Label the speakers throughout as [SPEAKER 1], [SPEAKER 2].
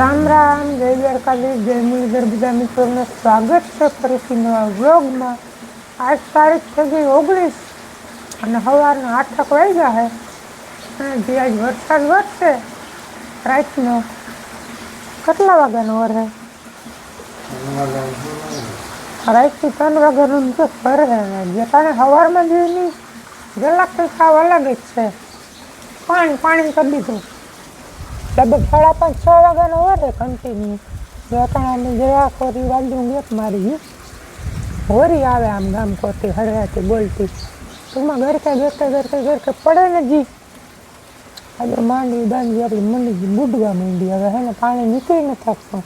[SPEAKER 1] રામ રામ, જય દ્વારકાધીશ, જય મુરલીધર બધા મિત્રોને સ્વાગત છે ફરીથી નવા વ્લોગમાં. આજ તારીખ છે ગઈ ઓગણીસ અને સવારના આઠક વાગ્યા છે અને જે આજ વરસાદ વધશે રાતનો કેટલા વાગ્યાનો વરે રાતથી ત્રણ વાગ્યાનું તો ને. જે તાણે સવારમાં જેની નહીં કંઈક અલગ જ છે. પાણી પાણી કરી દીધું. લગભગ સાડા પાંચ છ વાગ્યાનો વરે કન્ટિન્યુ જોટાણા જયાખોરી જયા એક મારી હોરી આવે આમ ગામ કોતી હળવાથી બોલતી. ટૂંકમાં ગરકે ગરકે ગરકે ગરકે પડે ને જી. આજે માંડવી બાંધવી આપણી મંડી બુડવા માંડી. હવે હેને પાણી નીકળી ન શકતું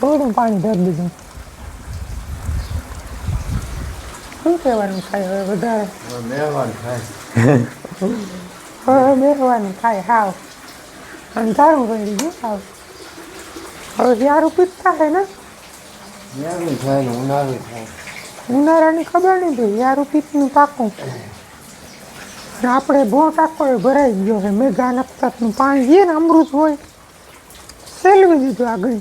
[SPEAKER 1] થોડું પાણી ધરી દીધું. શું કહેવાનું થાય હવે વધારે?
[SPEAKER 2] મહેરબાન થાય.
[SPEAKER 1] હવે બેસવાનું થાય હાવ. અંધારું કરી ગયું હાવ હવે યારું પીતા હે ને?
[SPEAKER 2] મહેરબાન થાય ને ઉનાળું થાય.
[SPEAKER 1] ઉનાળાની ખબર નહીં ભાઈ યારું પીતનું પાકું. અને આપણે ભો ટાંકો ભરાઈ ગયો છે મેઘા નક્ષત્રનું પાણી જે ને અમૃત હોય સેલવી દીધું આગળ.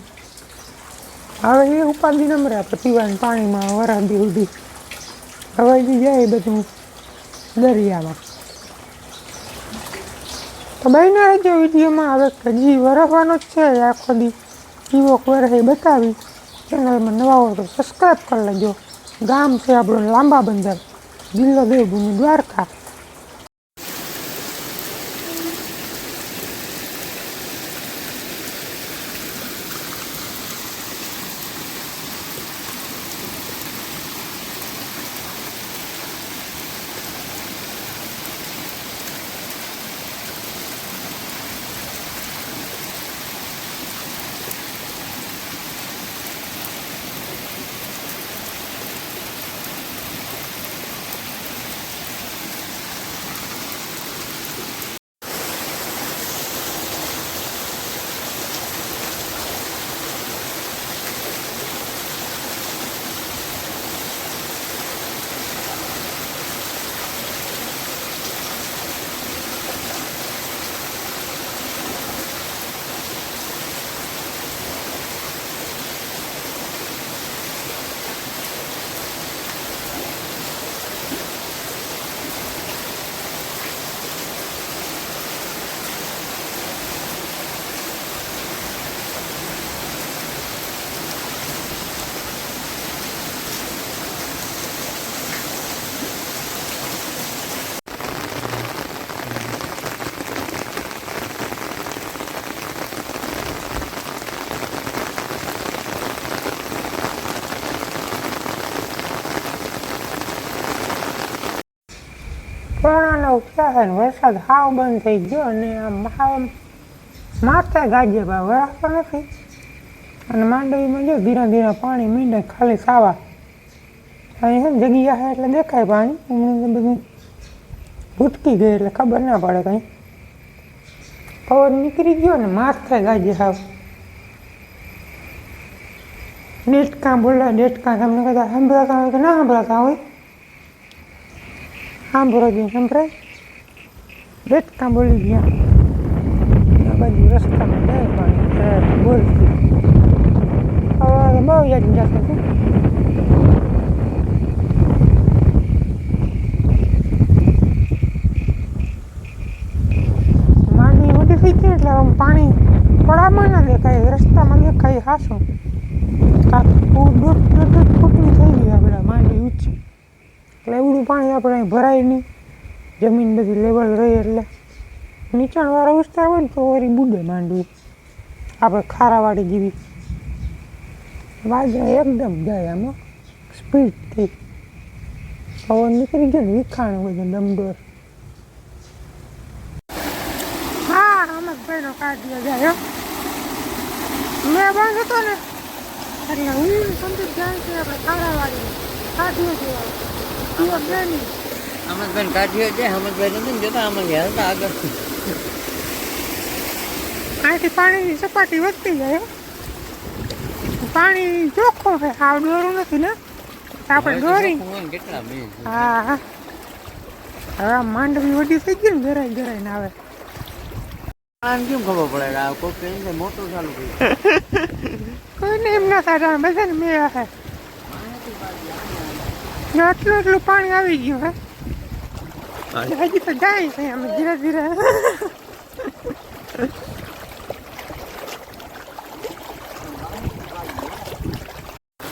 [SPEAKER 1] હવે એ ઉપાધિ નમરે આપણે પીવાનું પાણીમાં વરાદી ઉડી હવાઈ બી જાય બધું દરિયામાં. તો બહેને આજે વિડીયોમાં હવે કજી વરસવાનો જ છે આખો દી. યુવક વરસે બતાવી. ચેનલમાં નવા હોય તો સબસ્ક્રાઈબ કરી લેજો. ગામ છે આપણું લાંબા બંદર. જિલ્લો દેવભૂમિ દ્વારકા. છે ને વરસાદ સાવ બંધ થઈ ગયો અને આમ આમ માથે ગાજે બા વરાતો નથી. અને માંડવીમાં જો ધીરા ધીરા પાણી મીંડે ખાલી સાવા. અહીં જગ્યા છે એટલે દેખાય પાણી? તો બધું ભૂટકી ગઈ એટલે ખબર ના પડે કંઈ. પવન નીકળી ગયો ને માથે ગાજે સાવ નેટકા બોલા ડેટકા તમને કદાચ સંભળાતા હોય કે ના સંભળાતા હોય? સાંભળો જ સંભળાય. ડેટકા બોલી ગયા આ બાજુ રસ્તામાં જાય પાણી બોલતી હવે બહુ યાદ છે માંડવી મોટી થઈ ગઈ એટલે આમ પાણી પડામાં ના દેખાય રસ્તામાં દેખાય હાસું દોઢ દોઢ ફૂટની થઈ ગઈ આપણે માંડવી ઊંચી એટલે એવડું પાણી આપણે ભરાય નહીં જમીન બધી લેવલ રહી એટલે નીચાણવાળો વિસ્તાર હોય ને તો વળી બુડે માંડવી. આપણે ખારાવાડી જેવી. વાજરા એકદમ જાય આમાં સ્પીડથી પવન નીકળી ગયો ને, વિખાણું બધું દમડોર હા આમાં ભાઈનો કાઢ્યો જાય. મેં બંધ હતો ને, એટલે હું સમજી જાય કે આપણે ખારાવાડી કાઢ્યો જેવા પીવા
[SPEAKER 2] અમરભાઈ કાઢ્યો છે અમરભાઈ નથી ને જોતા ગયા હતા આગળ.
[SPEAKER 1] અહીંથી પાણીની સપાટી વધતી જાય. પાણી ચોખ્ખું છે. આ દોરું નથી ને? આપણે દોરી. હા. હવે માંડવી વધી થઈ ગઈ ને જરાય ને આવે.
[SPEAKER 2] કેમ ખબર પડે કે આ કોક કહે છે મોટર ચાલુ કર્યું.
[SPEAKER 1] કોઈને એમ ના બધાને ને આટલું એટલું પાણી આવી ગયું હે. હજી તો જાય છે અમે ધીરે ધીરે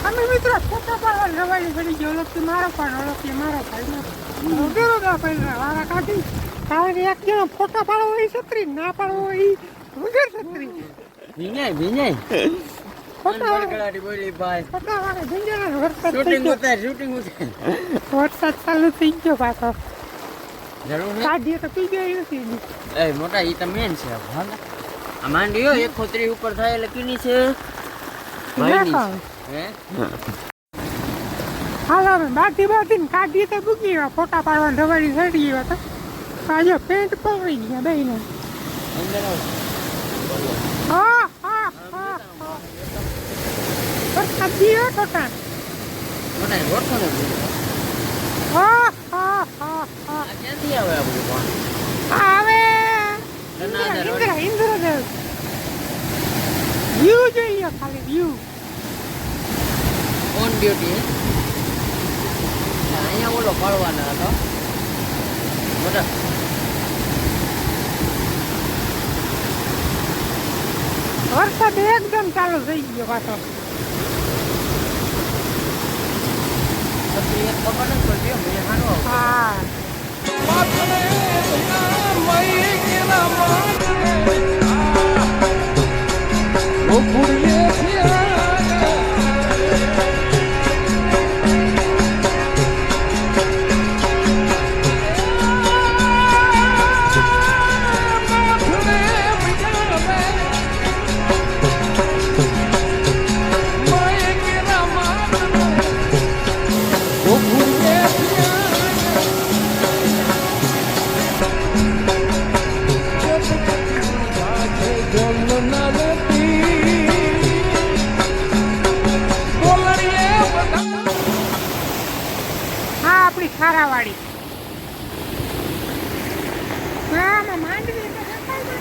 [SPEAKER 1] અમે મિત્રો ફોટા પાડવા રવાડી પડી ગયો ઓળખી મારો પણ ઓળખી મારો ભાઈ ઉભેરો ગયો પહેલા વાળા કાઢી કારણ કે એક જણો ફોટા પાડવો હોય છત્રી ના પાડવો હોય વગર છત્રી વરસાદ થઈ
[SPEAKER 2] શૂટિંગ
[SPEAKER 1] ચાલુ થઈ ગયો પાછો કાઢીએ તો પી ગઈ નથી.
[SPEAKER 2] એ મોટા ઈ તો મેન છે આ માંડીઓ એક ખોતરી ઉપર થાય એટલે કીની છે?
[SPEAKER 1] હાલ હવે બાટી બાટી ને કાઢીએ તો મૂકી એવા ફોટા પાડવા રવાડી ચડી ગયો તો. આજે પેન્ટ પકડી ગયા
[SPEAKER 2] અંદર આવો.
[SPEAKER 1] હા હા હા હા.
[SPEAKER 2] મોટા ગોઠવો ને.
[SPEAKER 1] હા
[SPEAKER 2] ક્યાંથી આવે આ બધું
[SPEAKER 1] આવે ઇન્દ્ર ઇન્દ્ર વ્યૂ જોઈએ ખાલી વ્યૂ
[SPEAKER 2] ઓન ડ્યુટી અહીંયા ઓલો પાડવાનો હતો. મોટા
[SPEAKER 1] વરસાદ એકદમ ચાલુ થઈ ગયો પાછો.
[SPEAKER 2] પછી એક ખબર નથી પડતી મેં હાનો
[SPEAKER 1] હા. આપણી ખારાવાડી હા આમાં માંડવી તો દેખાય છે.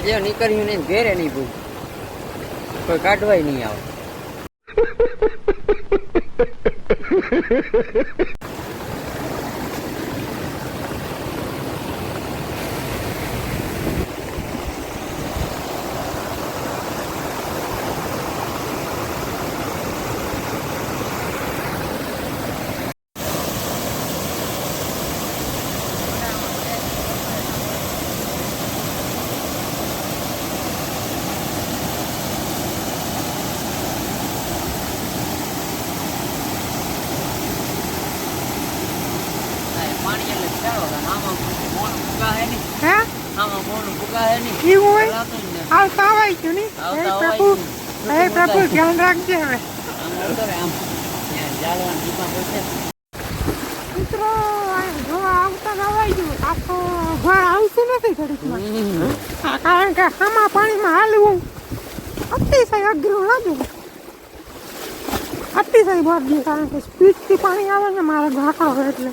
[SPEAKER 2] જે નીકળ્યું નહીં ઘેરે નહીં ભૂલ. કોઈ કાઢવાય નહીં આવે આ પાણી એટલે ચાલો આમાં મોનું ફુગા હે નહીં
[SPEAKER 1] હે
[SPEAKER 2] આમાં મોનું ફુગા હે નહીં
[SPEAKER 1] એવું હોય
[SPEAKER 2] હલાતું જ નથી.
[SPEAKER 1] આવતા આવાય ગયું નહીં હે
[SPEAKER 2] આવતા
[SPEAKER 1] પ્રભુ
[SPEAKER 2] અવાય
[SPEAKER 1] હે પ્રભુ ધ્યાન રાખજે હવે. મિત્રો જોવા આવતા આવાય ગયું આ તો ઘર આવતું નથી ઘડીકમાં.
[SPEAKER 2] હમ.
[SPEAKER 1] આ કારણ કે આમાં પાણીમાં હાલવું અતિશય અઘરું લાગે. અતિશય ભાગ્ય કારણ કે સ્પીડથી પાણી આવે ને મારા ઘાટા હોય એટલે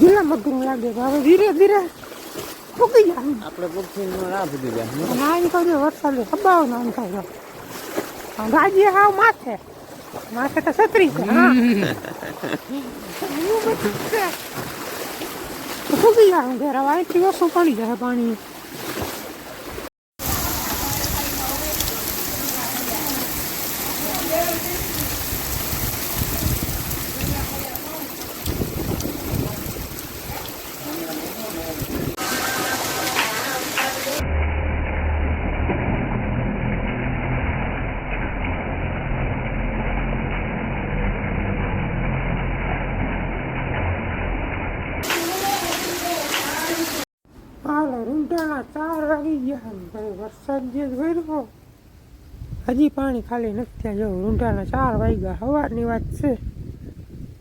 [SPEAKER 1] ગિલમ અઘરું લાગે. હવે ધીરે ધીરે ફૂકી જાય.
[SPEAKER 2] આપણે પુરથી રાહ ફૂકી જાય.
[SPEAKER 1] નાની કર્યો વરસાદ સબાવ નામ થાય. ગાજી હાવ માથે. માથે તો છત્રી છે હા. ફૂકી જાય ઘેર હવે અહીંથી ઓછું પડી જાય પાણી હાલો રૂંઢાના ચાર વાગી ગયા ભાઈ વરસાદ જે વર્યો હજી પાણી ખાલી નથી થયા. જો રૂંઢાના ચાર વાગ્યા સવારની વાત છે.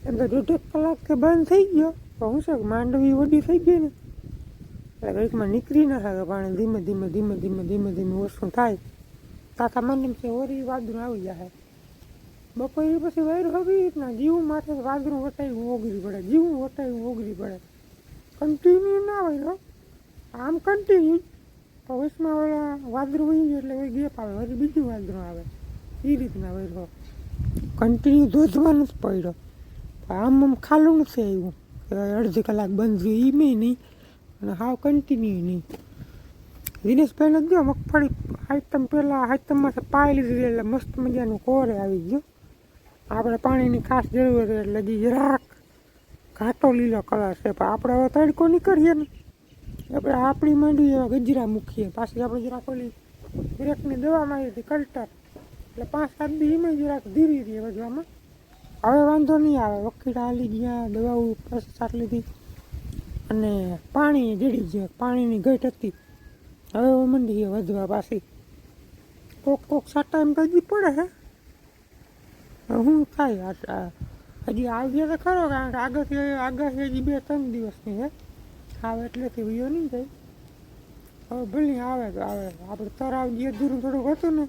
[SPEAKER 1] એમ તો દોઢેક કલાક કે બંધ થઈ ગયો. તો હું કે માંડવી ઓડી થઈ ગઈ ને. એટલે ઘડીકમાં નીકળી ના શકે પાણી. ધીમે ધીમે ધીમે ધીમે ધીમે ધીમે ઓછું થાય. કાકા મને છે ઓરી વાદળું આવી જાય બપોરે પછી વૈર હવી રીતના જીવું માથે વાદળું વટાયું ઓગળી પડે. જીવું વટાયું ઓગળી પડે. કન્ટિન્યુ ના હોય આમ કન્ટિન્યુ ભવિષ્યમાં ઓલા વાદળું વહી ગયું એટલે ગેપ આવે. વળી બીજું વાદળું આવે. એ રીતના વૈર કન્ટિન્યુ ધોધવા જ પડ્યો. આમ આમ ખાલું છે એવું. અડધી કલાક બંધ રહ્યું. એ મેં નહીં. અને હાવ કન્ટિન્યુ નહીં. દિનેશભાઈને ગયો મગફળી આઈટમ પહેલાં આઈટમમાં પાય લીધી એટલે મસ્ત મજાનું કોરે આવી ગયો. આપણે પાણીની ખાસ જરૂર એટલે જરાક ઘાટો લીલો કલર છે. પણ આપણે હવે તડકો નીકળીએ ને આપણે આપણી માંડવી એવા ગજરા મૂકીએ. પાછી આપણે જરાક ઓલી બ્રેકની દવા મારી હતી, કલ્ટર. એટલે પાંચ સાત દી એમાં જરાક ધીરી રહી વધવામાં હવે વાંધો નહીં આવે. વકીલ હાલી ગયા, દવાઓ પાછી સાટ લીધી. અને પાણી જડી ગયા પાણીની ઘટ હતી. હવે મંડી છે વધવા પાછી. કોક કોક સાટા એમ કદી પડે હે. શું થાય? હજી આવી આવજે તો ખરો, કારણ કે આગળથી આગળ હજી બે ત્રણ દિવસની છે આવે એટલેથી વિયો નહીં જાય. હવે ભલે આવે તો આવે. આપણે તરાવ જે અધૂરું થોડુંક હતું ને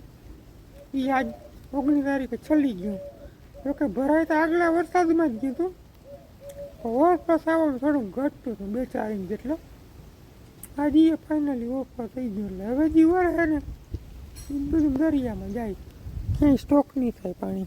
[SPEAKER 1] એ આજ ઓગણીસ તારીખે છલી ગયું. જોકે ભરાય તો આગલા વરસાદમાં જ ગયું હતું ઓવરપાસ આવવાનું થોડું ઘટતું હતું, બે ચાર ઇંચ જેટલો. આજે એ ફાઇનલી ઓફર થઈ ગયો એટલે. હવે જે છે ને એ બધું દરિયામાં જાય. ક્યાંય સ્ટોક નહીં થાય પાણી.